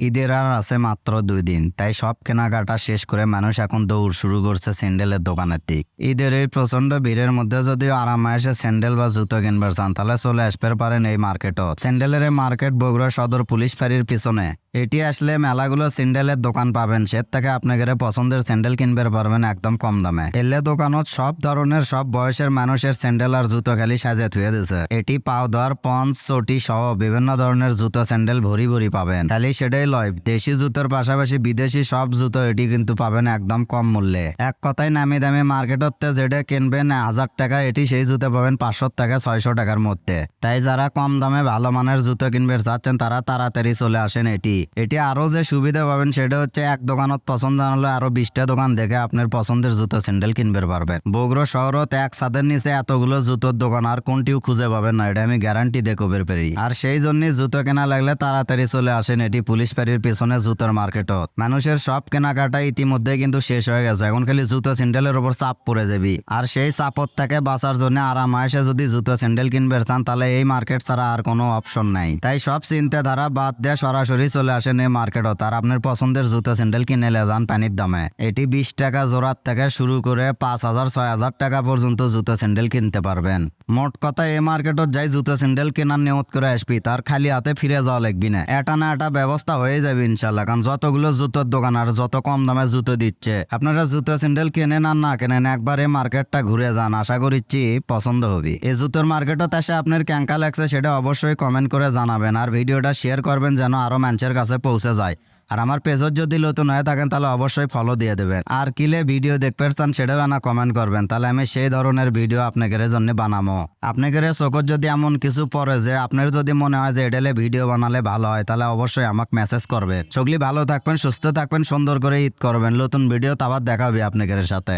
ঈদের আর আছে মাত্র দুই দিন, তাই সব কেনাকাটা শেষ করে মানুষ এখন দৌড় শুরু করছে স্যান্ডেলের দোকানের দিক। ঈদের এই প্রচণ্ড ভিড়ের মধ্যে যদি আরামায়েসে স্যান্ডেল বা জুতো কিনবার চান তাহলে চলে আসতে পারেন এই মার্কেটও। স্যান্ডেলের এই মার্কেট বগুড়া সদর পুলিশ ফাঁড়ির পিছনে। এটি আসলে মেলাগুলো স্যান্ডেলের দোকান পাবেন। সে থেকে আপনাদের পছন্দের স্যান্ডেল কিনবে পারবেন একদম কম দামে। এলে দোকানত সব ধরনের, সব বয়সের মানুষের স্যান্ডেল আর জুতো খালি সাজে থুয়ে দিছে। এটি দেওয়ার পঞ্চ চটি সহ বিভিন্ন ধরনের জুতো স্যান্ডেল ভরি ভরি পাবেন। খালি সেটাই লয়, দেশি জুতোর পাশাপাশি বিদেশি সব জুতো এটি কিন্তু পাবেন একদম কম মূল্যে। এক কথায় নামি দামি মার্কেটতে যেটা কিনবেন হাজার টাকা, এটি সেই জুতো পাবেন পাঁচশো টাকা, ছয়শো টাকার মধ্যে। তাই যারা কম দামে ভালো মানের জুতো কিনবে চাচ্ছেন, তারা তাড়াতাড়ি চলে আসেন এটি। এটি আরও যে সুবিধা পাবেন সেটা হচ্ছে এক দোকানত পছন্দ জানালে আরও বিশটা দোকান দেখে আপনার পছন্দের জুতো স্যান্ডেল কিনবে পারবেন। বগুড়া শহরত এক ছাদের নিচে এতগুলো জুতোর দোকান আর কোনটিও খুঁজে পাবেন না, এটা আমি গ্যারান্টি দিয়ে কবের পারি। আর সেই জন্যই জুতো কেনা লাগলে তাড়াতাড়ি চলে আসেন, এটি পুলিশ প্যারির পিছনে জুতোর মার্কেটত। মানুষের সব কেনাকাটা ইতিমধ্যে কিন্তু শেষ হয়ে গেছে, এখন খালি জুতো স্যান্ডেলের উপর চাপ পড়ে যাবি। আর সেই চাপত থেকে বাঁচার জন্য আরাম আয়সে যদি জুতো স্যান্ডেল কিনবে চান, তাহলে এই মার্কেট ছাড়া আর কোনো অপশন নাই। তাই সব চিন্তাধারা বাদ দিয়ে সরাসরি চলে আসেন এই মার্কেটত আর আপনার পছন্দের জুতো স্যান্ডেল কিনে লেদান পানির দামে। এটি বিশ টাকা জোড়ার থেকে শুরু করে পাঁচ হাজার, ছয় হাজার টাকা পর্যন্ত জুতো স্যান্ডেল কিনতে পারবেন। মোট কথা এই মার্কেটত যাই জুতো স্যান্ডেল কেনার নিয়ত করে আসবি, তার খালি হাতে ফিরে যাওয়া লাগবি না। এটা না এটা ব্যবস্থা হয়ে যাবে ইনশাল্লাহ কারণ যতগুলো জুতোর দোকান আর যত কম দামে জুতো দিচ্ছে, আপনারা জুতো স্যান্ডেল কেনেন আর না কেনেন, একবার এই মার্কেটটা ঘুরে যান। আশা করিচ্ছি পছন্দ হবে। এই জুতোর মার্কেটত এসে আপনার ক্যাঙ্কা লাগছে সেটা অবশ্যই কমেন্ট করে জানাবেন, আর ভিডিওটা শেয়ার করবেন যেন আরও মানুষের কাছে পৌঁছে যায়। আর আমার পেজত যদি নতুন হয়ে থাকেন তাহলে অবশ্যই ফলো দিয়ে দেবেন। আর কিলে ভিডিও দেখতে চান সেটাও না কমেন্ট করবেন। তাহলে আমি সেই ধরনের ভিডিও আপনাদের জন্য বানাবো আপনাদের চোখত যদি এমন কিছু পড়ে যে আপনার যদি মনে হয় যে এডেলে ভিডিও বানালে ভালো হয়, তাহলে অবশ্যই আমাকে মেসেজ করবেন। সগলি ভালো থাকবেন, সুস্থ থাকবেন, সুন্দর করে ঈদ করবেন। নতুন ভিডিও আবার দেখাবে আপনাদের সাথে।